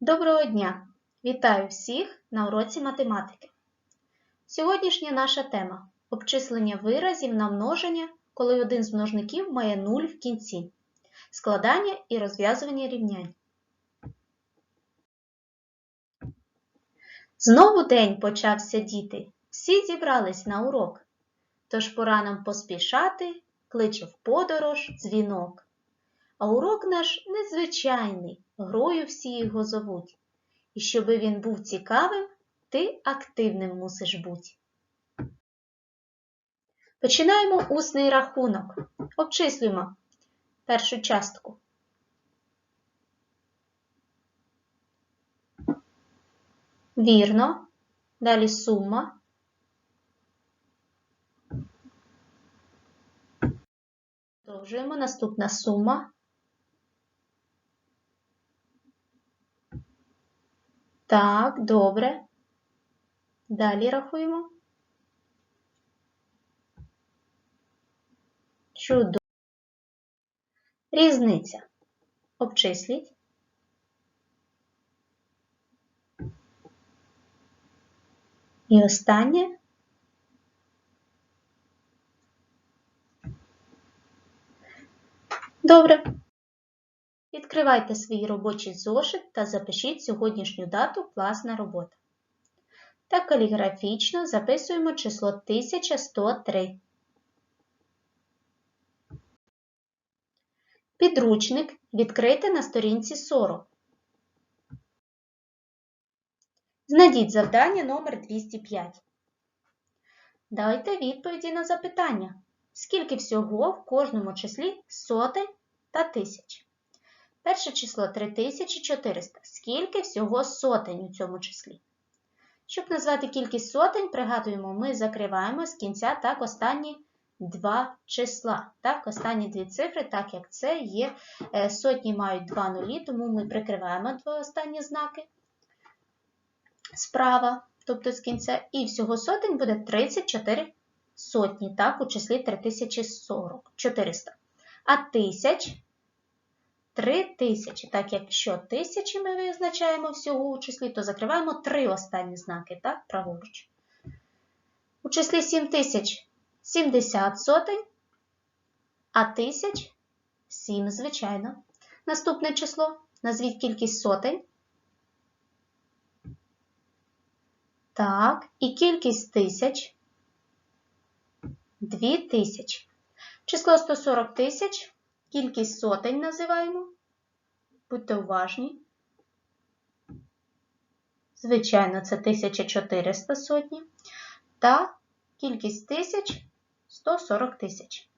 Доброго дня! Вітаю всіх на уроці математики. Сьогоднішня наша тема обчислення виразів на множення, коли один з множників має 0 в кінці, складання і розв'язування рівнянь. Знову день почався діти, всі зібрались на урок. Тож пора нам поспішати, кличе в подорож дзвінок. А урок наш незвичайний, грою всі його зовуть. І щоби він був цікавим, ти активним мусиш бути. Починаємо усний рахунок. Обчислюємо першу частку. Вірно. Далі сума. Продовжуємо. Наступна сума. Так, добре. Далі рахуємо. Чудово. Різниця. Обчисліть. І останнє. Добре. Відкривайте свій робочий зошит та запишіть сьогоднішню дату класна робота. Та каліграфічно записуємо число 1103. Підручник відкрийте на сторінці 40. Знайдіть завдання номер 205. Дайте відповіді на запитання. Скільки всього в кожному числі сотень та тисяч? Перше число 3400. Скільки всього сотень у цьому числі? Щоб назвати кількість сотень, пригадуємо, ми закриваємо з кінця так останні два числа. Так, Останні дві цифри, так як це є, е, сотні мають два нулі, тому ми прикриваємо два останні знаки справа, тобто з кінця, і всього сотень буде 34 сотні, так, у числі 3040, 400. А тисяч 3000. Так, якщо тисячі ми визначаємо всього у числі, то закриваємо три останні знаки, так, праворуч. У числі 7000 70 сотень, а тисяч 7, звичайно. Наступне число. Назвіть кількість сотень. Так, і кількість тисяч 2000. Число 140 тисяч. Кількість сотень називаємо. Будьте уважні. Звичайно, це 1400 сотні. Та кількість тисяч 140 тисяч.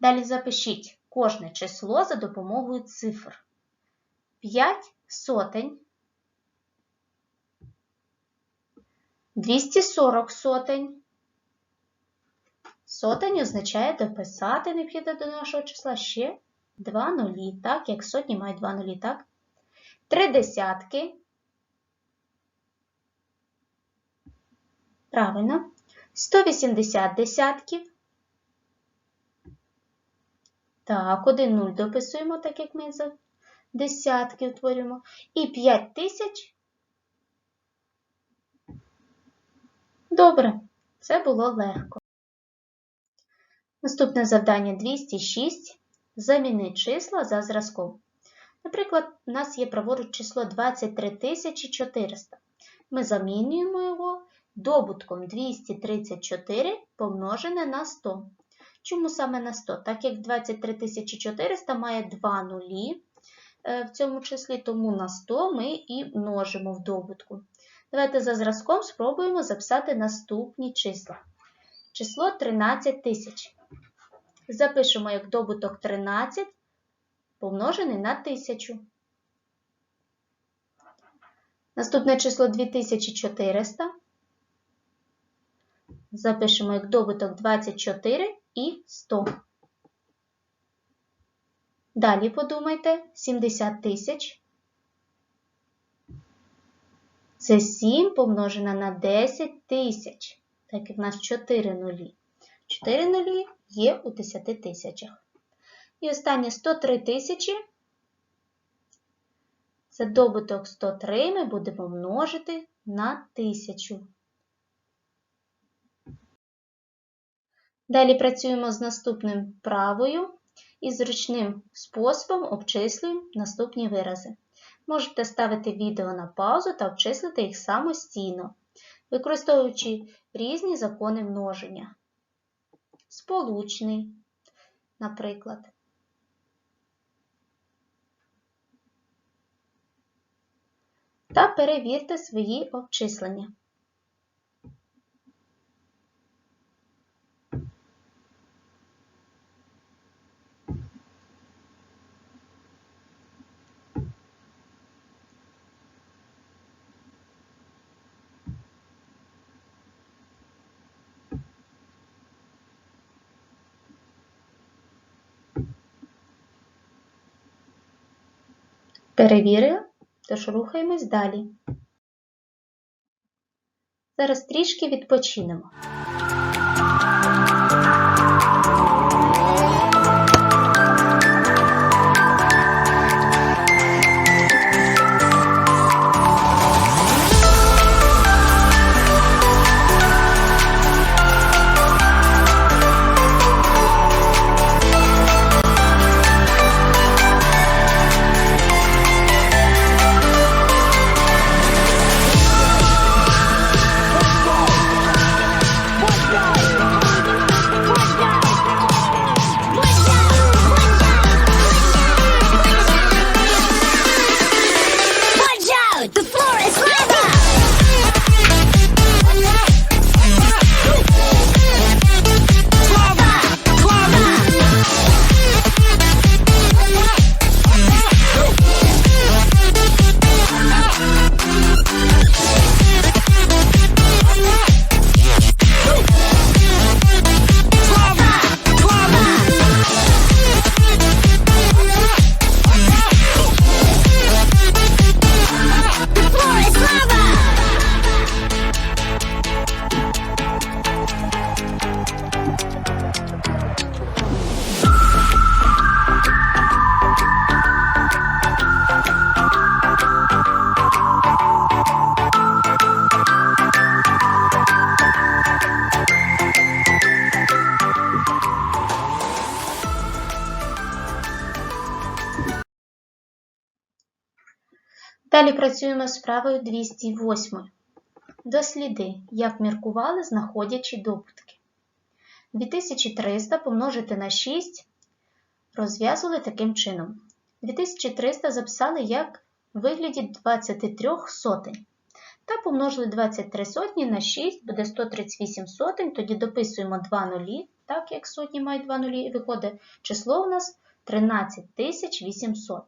Далі запишіть кожне число за допомогою цифр. 5 сотень, 240 сотень. Сотень означає дописати необхідно до нашого числа ще 2 нулі, так, як сотні мають 2 нулі, так? Три десятки. Правильно. 180 десятків. Так, один нуль дописуємо, так як ми за десятки утворюємо. І 5 тисяч. Добре, це було легко. Наступне завдання 206. Заміни числа за зразком. Наприклад, у нас є праворуч число 23400. Ми замінюємо його добутком 234 помножене на 100. Чому саме на 100? Так як 23400 має 2 нулі е, в цьому числі, тому на 100 ми і множимо в добутку. Давайте за зразком спробуємо записати наступні числа. Число 13 тисяч запишемо як добуток 13 помножений на 1000. Наступне число 2400. Запишемо як добуток 24 і 100. Далі подумайте 70 тисяч. Це 7 помножено на 10 тисяч, так як в нас 4 нулі. 4 нулі є у 10 тисячах. І останнє 103 тисячі Це добуток 103 ми будемо множити на 1000. Далі працюємо з наступним правою і зручним способом обчислюємо наступні вирази. Можете ставити відео на паузу та обчислити їх самостійно, використовуючи різні закони множення. Сполучний, наприклад. Та перевірте свої обчислення. Перевірили, тож рухаємось далі. Зараз трішки відпочинемо. Працюємо з вправою 208. Досліди, як міркували, знаходячи добутки. 2300 помножити на 6 розв'язували таким чином. 2300 записали як вигляді 23 сотень. Та помножили 23 сотні на 6, буде 138 сотень, тоді дописуємо 2 нулі, так як сотні мають 2 нулі, і виходить число у нас 13800.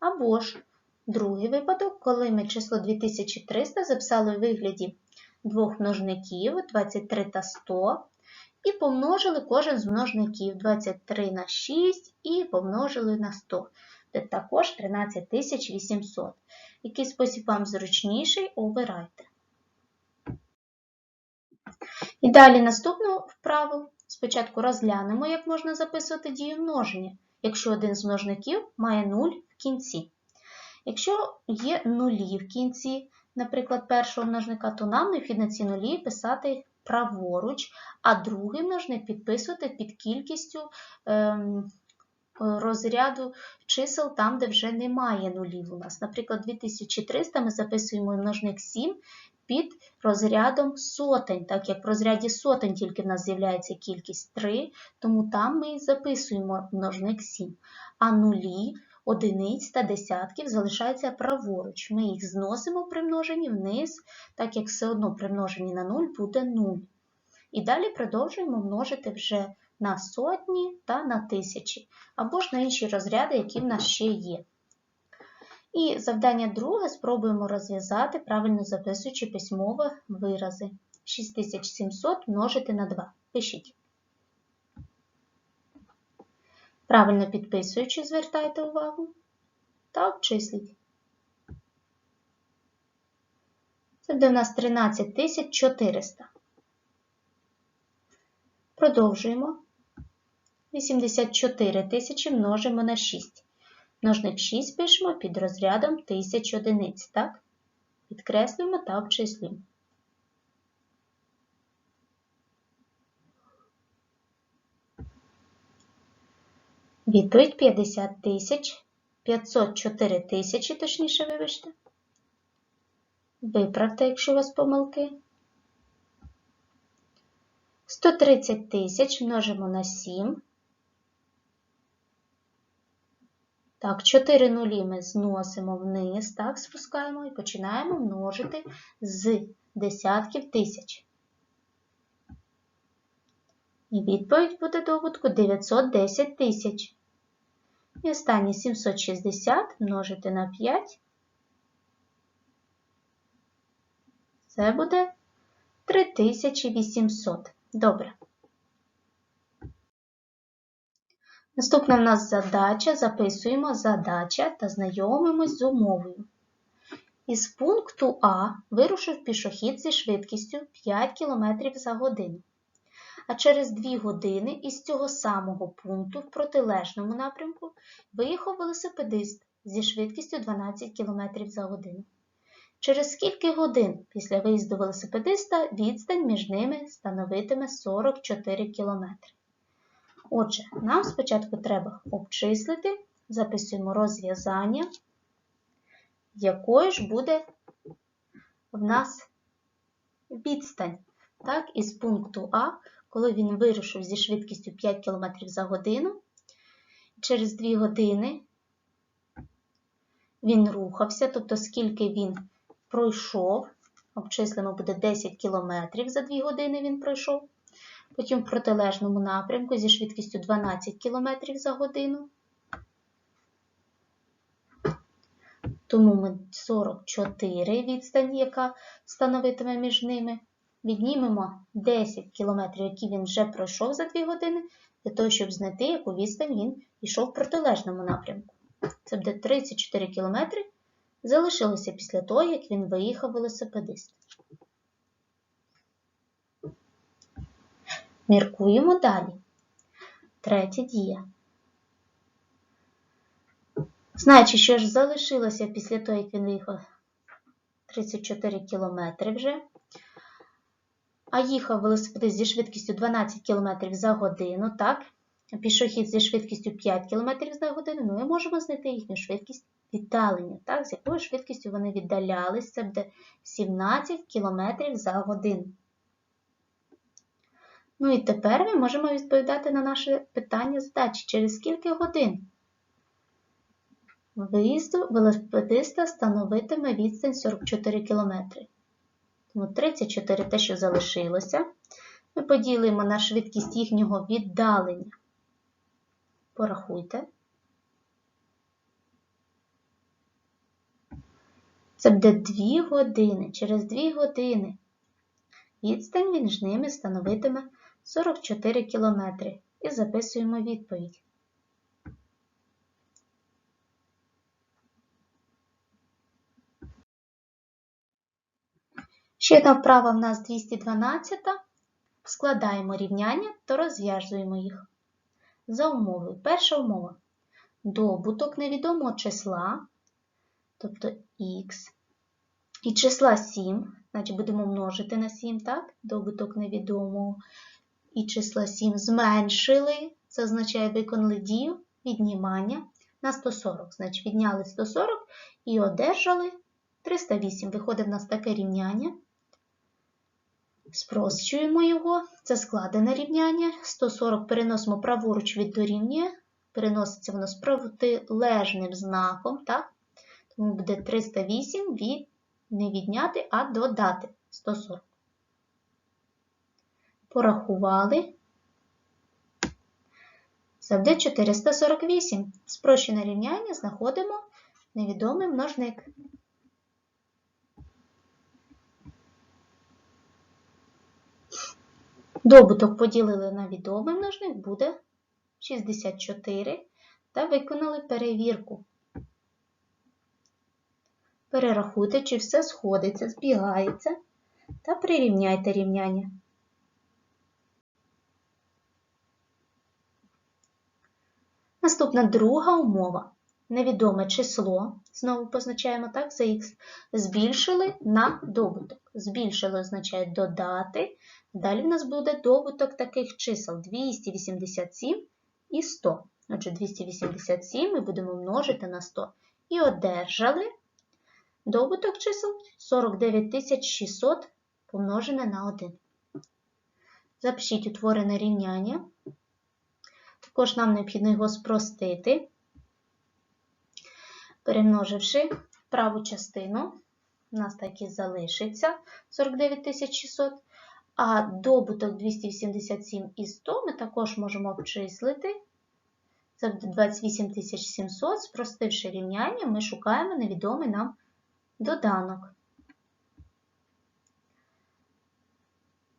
Або ж Другий випадок, коли ми число 2300 записали у вигляді двох множників 23 та 100, і помножили кожен з множників 23 на 6 і помножили на 100. Це також 13800. Який спосіб вам зручніший, обирайте. І далі наступну вправу. Спочатку розглянемо, як можна записувати дію множення, якщо один з множників має 0 в кінці. Якщо є нулі в кінці, наприклад, першого множника, то нам необхідно ці нулі писати праворуч, а другий множник підписувати під кількістю ем, розряду чисел там, де вже немає нулів у нас. Наприклад, 2300 ми записуємо множник 7 під розрядом сотень, так як в розряді сотень тільки в нас з'являється кількість 3, тому там ми записуємо множник 7. А нулі одиниць та десятків залишаються праворуч. Ми їх зносимо при множенні вниз, так як все одно при множенні на 0 буде 0. І далі продовжуємо множити вже на сотні та на тисячі, або ж на інші розряди, які в нас ще є. І завдання друге спробуємо розв'язати, правильно записуючи письмові вирази. 6700 множити на 2. Пишіть. Правильно підписуючи, звертайте увагу та обчисліть. Це буде в нас 13400. Продовжуємо. 84 тисячі множимо на 6. Множник 6 пишемо під розрядом 1000 одиниць, так? Підкреслюємо та обчислюємо. Відповідь 50 тисяч, 504 тисячі, точніше, вибачте. Виправте, якщо у вас помилки. 130 тисяч множимо на 7. Так, 4 нулі ми зносимо вниз, так, спускаємо і починаємо множити з десятків тисяч. І відповідь буде добутку 910 тисяч. І останнє 760 множити на 5. Це буде 3800. Добре. Наступна в нас задача. Записуємо задача та знайомимось з умовою. Із пункту А вирушив пішохід зі швидкістю 5 км за годину. А через 2 години із цього самого пункту в протилежному напрямку виїхав велосипедист зі швидкістю 12 км за годину. Через скільки годин після виїзду велосипедиста відстань між ними становитиме 44 км. Отже, нам спочатку треба обчислити, записуємо розв'язання, якою ж буде в нас відстань. Так, із пункту А, коли він вирушив зі швидкістю 5 км за годину, через 2 години він рухався, тобто скільки він пройшов, обчислимо буде 10 км за 2 години він пройшов. Потім в протилежному напрямку зі швидкістю 12 км за годину. Тому ми 44 відстань, яка становитиме між ними. Віднімемо 10 км, які він вже пройшов за 2 години, для того, щоб знайти, яку відстань він йшов в протилежному напрямку. Це буде 34 км. Залишилося після того, як він виїхав велосипедист. Міркуємо далі. Третя дія. Знаючи, що ж залишилося після того, як він виїхав 34 км вже, а їхав велосипедист зі швидкістю 12 км за годину, так? Пішохід зі швидкістю 5 км за годину, ну, ми можемо знайти їхню швидкість віддалення, так? з якою швидкістю вони віддалялись, це буде 17 км за годину. Ну і тепер ми можемо відповідати на наше питання задачі, через скільки годин виїзду велосипедиста становитиме відстань 44 км. Тому 34 те, що залишилося, ми поділимо на швидкість їхнього віддалення. Порахуйте. Це буде 2 години. Через 2 години відстань між ними становитиме 44 кілометри. І записуємо відповідь. Ще одна вправа в нас 212. Складаємо рівняння та розв'язуємо їх. За умовою. Перша умова. Добуток невідомого числа, тобто х, і числа 7, значить будемо множити на 7, так? Добуток невідомого. І числа 7 зменшили, це означає виконали дію віднімання на 140. Значить, відняли 140 і одержали 308. Виходить в нас таке рівняння. Спрощуємо його, це складене рівняння. 140 переносимо праворуч від дорівнює, переноситься воно з протилежним знаком, так? Тому буде 308 від не відняти, а додати 140. Порахували. Буде 448. Спрощене рівняння знаходимо невідомий множник. Добуток поділили на відомий множник буде 64 та виконали перевірку. Перерахуйте, чи все сходиться, збігається та прирівняйте рівняння. Наступна друга умова. невідоме число, знову позначаємо так, за х, збільшили на добуток. Збільшили означає додати. Далі в нас буде добуток таких чисел 287 і 100. Отже, 287 ми будемо множити на 100. І одержали добуток чисел 49600 помножене на 1. Запишіть утворене рівняння. Також нам необхідно його спростити, перемноживши праву частину, у нас так і залишиться 49600, а добуток 287 і 100 ми також можемо обчислити. Це буде 28700, спростивши рівняння, ми шукаємо невідомий нам доданок.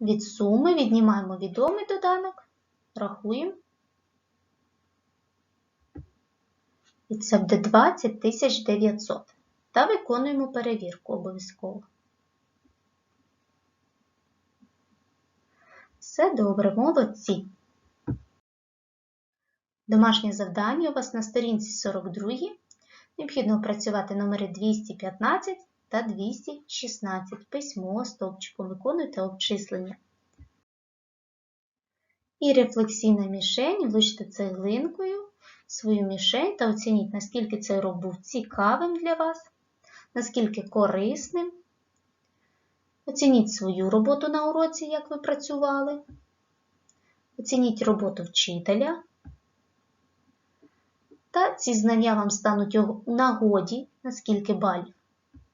Від суми віднімаємо відомий доданок, рахуємо. І це буде 20 900. Та виконуємо перевірку обов'язково. Все добре, молодці. Домашнє завдання у вас на сторінці 42. Необхідно опрацювати номери 215 та 216. Письмо стовпчиком виконуйте обчислення. І рефлексійна мішень влучте цеглинкою свою мішень та оцініть, наскільки цей урок був цікавим для вас, наскільки корисним. Оцініть свою роботу на уроці, як ви працювали. Оцініть роботу вчителя. Та ці знання вам стануть у нагоді, на скільки балів.